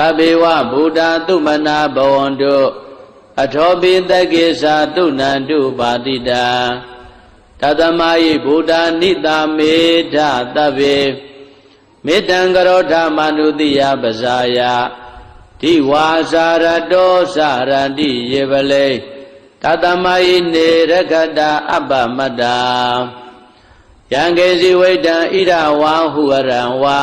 တဘေဝဗုဒ္ဓသုမနာဘဝန္တုအထောပိတကေသာတုဏန္တုပါတိတံတသမယိဗုဒ္ဓနိတာမေဓတဗ္ဗေမေတ္တံကရောဓမနုတိယပဇာယတိဝါစာရတောစရတိယေပလေတသမယိနေရခတာအပ္ပမတ္တာယံကေစီဝိတံဣရဝါဟုရံဝါ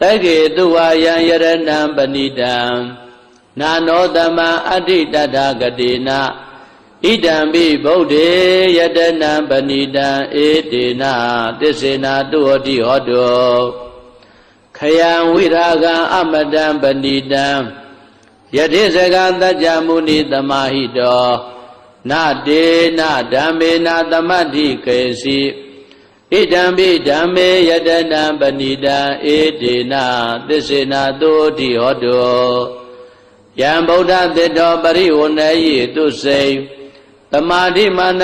တကေတုဝါယံယရဏံပဏိတံနာနောတမံအဋ္ဌိတတဂတိနာဣဒံပိဗုဒ္ဓေယတနံပဏိတံဧတေနာသစ္စေနာတုဟောတိဟောတောခယံဝိရာဂံအမတံပဏိတံယတိစကတัจจမုနိသမာဟိတောနတေနဓမ္မေနသမတ္ထိကေစီ ဣဒံပိဓမ္မေယတနံပဏိတံဧတေနာသစ္စေနာတုဟောတိဟောတောယံဗုဒ္ဓသတ္တောပရိဝဏယေတုစိံသမာဓိမာန